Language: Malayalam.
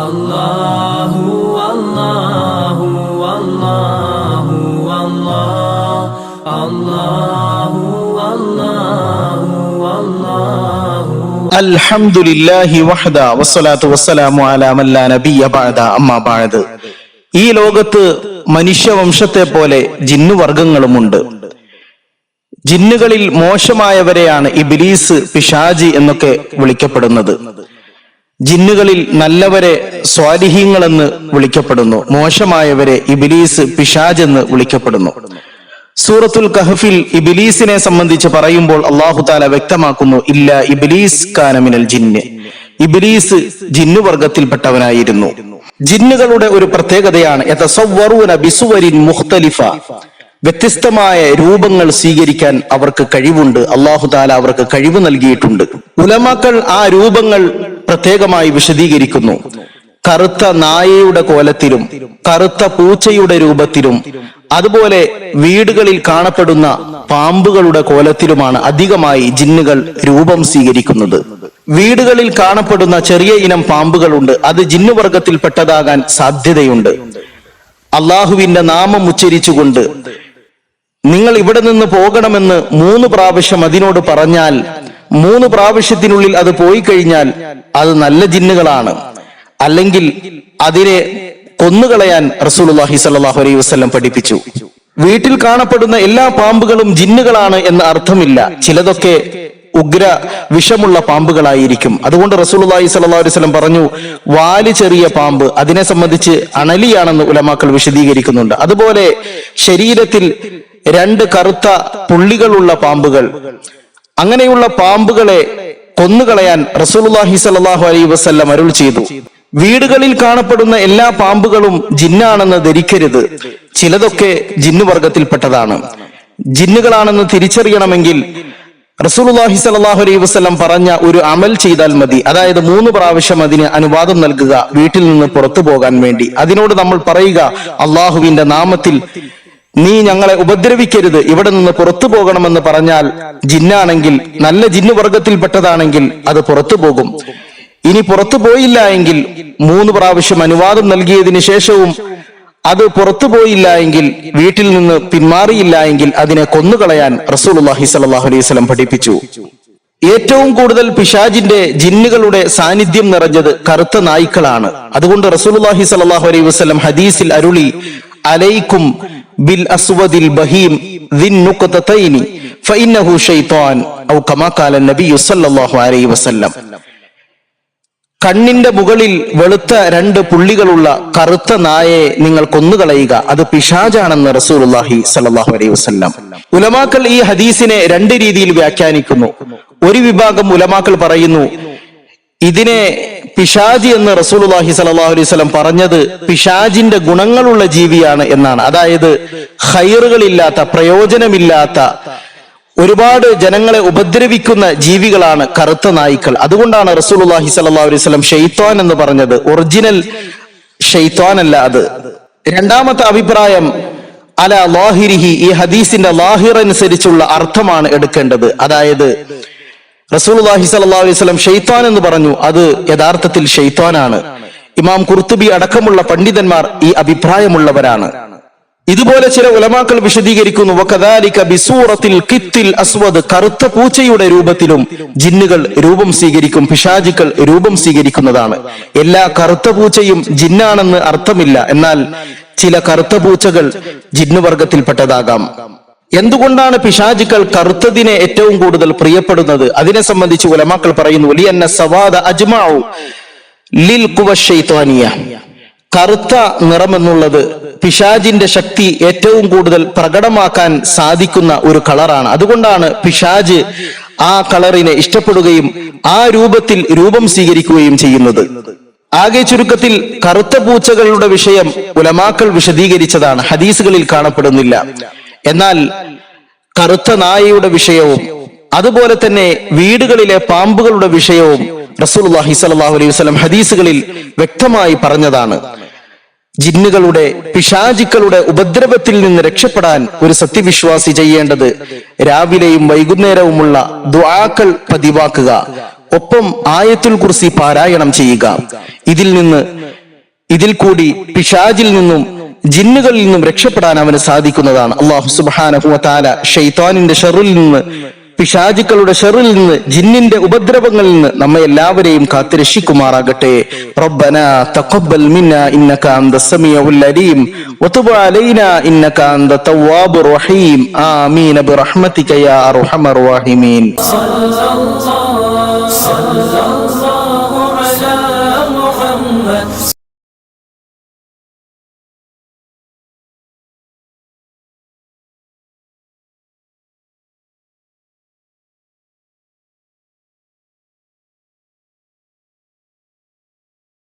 അല്ലാഹു അല്ലാഹു അല്ലാഹു അല്ലാഹു അല്ലാഹു അല്ലാഹു അൽഹംദുലില്ലാഹി വഹദ വസ്സലാത്തു വസ്സലാമു അലാ മല്ലാ നബിയ ബഅദ അമ്മാ ബഅദ് ഈ ലോകത്ത് മനുഷ്യവംശത്തെ പോലെ ജിന്നുവർഗങ്ങളുമുണ്ട് ജിന്നുകളിൽ മോശമായവരെയാണ് ഇബിലീസ് പിശാജി എന്നൊക്കെ വിളിക്കപ്പെടുന്നത്. ജിന്നുകളിൽ നല്ലവരെ സ്വാലിഹീങ്ങളെന്ന് വിളിക്കപ്പെടുന്നു. മോശമായവരെ ഇബിലീസ് പിശാജ് എന്ന് വിളിക്കപ്പെടുന്നു. സൂറത്തുൽ കഹഫിൽ ഇബിലീസിനെ സംബന്ധിച്ച് പറയുമ്പോൾ അള്ളാഹു താല വ്യക്തമാക്കുന്നു ഇല്ല ഇബിലീസ് കാനമിനൽ ജിന്ന്. ഇബിലീസ് ജിന്നുവർഗത്തിൽപ്പെട്ടവനായിരുന്നു. ജിന്നുകളുടെ ഒരു പ്രത്യേകതയാണ് മുഖ്തലിഫ. വ്യത്യസ്തമായ രൂപങ്ങൾ സ്വീകരിക്കാൻ അവർക്ക് കഴിവുണ്ട്. അള്ളാഹു താല അവർക്ക് കഴിവ് നൽകിയിട്ടുണ്ട്. ഉലമാക്കൾ ആ രൂപങ്ങൾ പ്രത്യേകമായി വിശദീകരിക്കുന്നു. കറുത്ത നായയുടെ കോലത്തിലും കറുത്ത പൂച്ചയുടെ രൂപത്തിലും അതുപോലെ വീടുകളിൽ കാണപ്പെടുന്ന പാമ്പുകളുടെ കോലത്തിലുമാണ് അധികമായി ജിന്നുകൾ രൂപം സ്വീകരിക്കുന്നത്. വീടുകളിൽ കാണപ്പെടുന്ന ചെറിയ ഇനം പാമ്പുകളുണ്ട്. അത് ജിന്നുവർഗത്തിൽപ്പെട്ടതാകാൻ സാധ്യതയുണ്ട്. അള്ളാഹുവിന്റെ നാമം ഉച്ചരിച്ചുകൊണ്ട് നിങ്ങൾ ഇവിടെ നിന്ന് പോകണമെന്ന് മൂന്ന് പ്രാവശ്യം അതിനോട് പറഞ്ഞാൽ മൂന്ന് പ്രാവശ്യത്തിനുള്ളിൽ അത് പോയി കഴിഞ്ഞാൽ അത് നല്ല ജിന്നുകളാണ്. അല്ലെങ്കിൽ അതിനെ കൊന്നുകളയാൻ റസൂലുള്ളാഹി സല്ലാഹു അലൈഹി വസ്ലം പഠിപ്പിച്ചു. വീട്ടിൽ കാണപ്പെടുന്ന എല്ലാ പാമ്പുകളും ജിന്നുകളാണ് എന്ന അർത്ഥമില്ല. ചിലതൊക്കെ ഉഗ്ര വിഷമുള്ള പാമ്പുകളായിരിക്കും. അതുകൊണ്ട് സ്വല്ലല്ലാഹു അലൈഹി വസല്ലം പറഞ്ഞു വാൽ ചെറിയ പാമ്പ് അതിനെ സംബന്ധിച്ച് അണലിയാണെന്ന് ഉലമാക്കൾ വിശദീകരിക്കുന്നുണ്ട്. അതുപോലെ ശരീരത്തിൽ രണ്ട് കറുത്ത പുള്ളികളുള്ള പാമ്പുകൾ അങ്ങനെയുള്ള പാമ്പുകളെ കൊന്നുകളയാൻ റസൂലുള്ളാഹി സ്വല്ലല്ലാഹു അലൈഹി വസല്ലം അരുൾ ചെയ്തു. വീടുകളിൽ കാണപ്പെടുന്ന എല്ലാ പാമ്പുകളും ജിന്നാണെന്ന് ധരിക്കരുത്. ചിലതൊക്കെ ജിന്നുവർഗത്തിൽപ്പെട്ടതാണ് ജിന്നുകളാണെന്ന് തിരിച്ചറിയണമെങ്കിൽ റസൂലുള്ളാഹി സ്വല്ലല്ലാഹു അലൈഹി വസല്ലം പറഞ്ഞ ഒരു അമൽ ചെയ്താൽ മതി. അതായത് മൂന്ന് പ്രാവശ്യം അതിന് അനുവാദം നൽകുക വീട്ടിൽ നിന്ന് പുറത്തു പോകാൻ വേണ്ടി. അതിനോട് നമ്മൾ പറയുക അള്ളാഹുവിന്റെ നാമത്തിൽ നീ ഞങ്ങളെ ഉപദ്രവിക്കരുത്. ഇവിടെ നിന്ന് പുറത്തു പോകണമെന്ന് പറഞ്ഞാൽ ജിന്നാണെങ്കിൽ നല്ല ജിന്നു വർഗത്തിൽപ്പെട്ടതാണെങ്കിൽ അത് പുറത്തു പോകും. ഇനി പുറത്തു പോയില്ല എങ്കിൽ മൂന്ന് പ്രാവശ്യം അനുവാദം നൽകിയതിനു ശേഷവും അത് പുറത്തു പോയില്ല എങ്കിൽ വീട്ടിൽ നിന്ന് പിന്മാറിയില്ല എങ്കിൽ അതിനെ കൊന്നുകളയാൻ റസൂലുള്ളാഹി സ്വല്ലല്ലാഹു അലൈഹി വസല്ലം പഠിപ്പിച്ചു. ഏറ്റവും കൂടുതൽ പിശാജിന്റെ ജിന്നുകളുടെ സാന്നിധ്യം നിറഞ്ഞത് കറുത്ത നായ്ക്കളാണ്. അതുകൊണ്ട് റസൂലുള്ളാഹി സ്വല്ലല്ലാഹു അലൈഹി വസല്ലം ഹദീസിൽ അരുളി അലൈക്കും ബിൽ അസ്വദിൽ ബഹീം ഫഇന്നഹു ഷൈത്താൻ ഔ കമാ ഖാല നബി സല്ലല്ലാഹു അലൈഹി വസല്ലം. കണ്ണിന്റെ മുകളിൽ വെളുത്ത രണ്ട് പുള്ളികളുള്ള കറുത്ത നായെ നിങ്ങൾ കൊന്നുകളയുക. അത് പിശാജാണെന്ന് റസൂലുള്ളാഹി സല്ലല്ലാഹു അലൈഹി വസല്ലം. ഉലമാക്കൾ ഈ ഹദീസിനെ രണ്ട് രീതിയിൽ വ്യാഖ്യാനിക്കുന്നു. ഒരു വിഭാഗം ഉലമാക്കൾ പറയുന്നു ഇതിനെ പിശാജി എന്ന് റസൂലുള്ളാഹി സല്ലല്ലാഹു അലൈഹി സ്വലം പറഞ്ഞത് പിശാജിന്റെ ഗുണങ്ങളുള്ള ജീവിയാണ് എന്നാണ്. അതായത് ഹൈറുകളില്ലാത്ത പ്രയോജനമില്ലാത്ത ഒരുപാട് ജനങ്ങളെ ഉപദ്രവിക്കുന്ന ജീവികളാണ് കറുത്ത നായ്ക്കൾ. അതുകൊണ്ടാണ് റസൂലുള്ളാഹി സ്വല്ലല്ലാഹു അലൈഹി സ്വലം ഷെയ്ത്താൻ എന്ന് പറഞ്ഞത്. ഒറിജിനൽ ഷെയ്ത്താൻ അല്ല അത്. രണ്ടാമത്തെ അഭിപ്രായം അല ലാഹിരിഹി ഈ ഹദീസിന്റെ ലാഹിർ അനുസരിച്ചുള്ള അർത്ഥമാണ് എടുക്കേണ്ടത്. അതായത് സ്വല്ലല്ലാഹു അലൈഹി വസല്ലം ഷെയ്ത്താൻ എന്ന് പറഞ്ഞു. അത് യഥാർത്ഥത്തിൽ ഷെയ്ത്താനാണ് ഇമാം കുർത്തുബി അടക്കമുള്ള പണ്ഡിതന്മാർ ഈ അഭിപ്രായമുള്ളവരാണ്. ഇതുപോലെ ചില ഉലമാക്കൾ വിശദീകരിക്കുന്നു. അസ്വദ് കറുത്ത പൂച്ചയുടെ രൂപത്തിലും ജിന്നുകൾ രൂപം സ്വീകരിക്കും പിശാചുക്കൾ രൂപം സ്വീകരിക്കുന്നതാണ്. എല്ലാ കറുത്ത പൂച്ചയും ജിന്നാണെന്ന് അർത്ഥമില്ല. എന്നാൽ ചില കറുത്ത പൂച്ചകൾ ജിന്നുവർഗത്തിൽപ്പെട്ടതാകാം. എന്തുകൊണ്ടാണ് പിശാചുക്കൾ കറുത്തതിനെ ഏറ്റവും കൂടുതൽ പ്രിയപ്പെടുന്നത്? അതിനെ സംബന്ധിച്ച് ഉലമാക്കൾ പറയുന്നു ലിയന്ന സവാദ അജ്മാഉ ലിൽ കുവശൈത്വാനിയ കറുത്ത നിറമെന്നുള്ളത് പിശാജിന്റെ ശക്തി ഏറ്റവും കൂടുതൽ പ്രകടമാക്കാൻ സാധിക്കുന്ന ഒരു കളറാണ്. അതുകൊണ്ടാണ് പിശാജ് ആ കളറിനെ ഇഷ്ടപ്പെടുകയും ആ രൂപത്തിൽ രൂപം സ്വീകരിക്കുകയും ചെയ്യുന്നത്. ആകെ ചുരുക്കത്തിൽ കറുത്ത പൂച്ചകളുടെ വിഷയം ഉലമാക്കൾ വിശദീകരിച്ചതാണ് ഹദീസുകളിൽ കാണപ്പെടുന്നില്ല. എന്നാൽ കറുത്ത നായയുടെ വിഷയവും അതുപോലെ തന്നെ വീടുകളിലെ പാമ്പുകളുടെ വിഷയവും റസൂലുള്ളാഹി സ്വല്ലല്ലാഹു അലൈഹി വസ്ലം ഹദീസുകളിൽ വ്യക്തമായി പറഞ്ഞതാണ്. ജിന്നുകളുടെ പിശാചിക്കളുടെ ഉപദ്രവത്തിൽ നിന്ന് രക്ഷപ്പെടാൻ ഒരു സത്യവിശ്വാസി ചെയ്യേണ്ടത് രാവിലെയും വൈകുന്നേരവുമുള്ള ദ്വാക്കൾ പതിവാക്കുക ഒപ്പം ആയത്തുൽ കുർസി പാരായണം ചെയ്യുക. ഇതിൽ നിന്ന് ഇതിൽ കൂടി പിശാജിൽ നിന്നും ജിന്നുകളിൽ നിന്നും രക്ഷപ്പെടാൻ അവന് സാധിക്കുന്നതാണ്. അള്ളാഹു സുബാനഹുവല ഷെയ്ത്താനിന്റെ ഷെറിൽ നിന്ന് പിശാചുക്കളുടെ ഷെറിൽ നിന്ന് ജിന്നിന്റെ ഉപദ്രവങ്ങളിൽ നിന്ന് നമ്മെ എല്ലാവരെയും കാത്തു രക്ഷിക്കുമാറാകട്ടെ റബ്ബന തഖബ്ബൽ മിന്ന ഇന്നക അന്ത അലീം വതുബ് അലൈനാ ഇന്നക അന്ത റഹീം. ആമീൻ. ബിറഹ്മതിക യാ അർഹമർ റഹീമീൻ. സല്ലല്ലാഹു അലാ മുഹമ്മദ്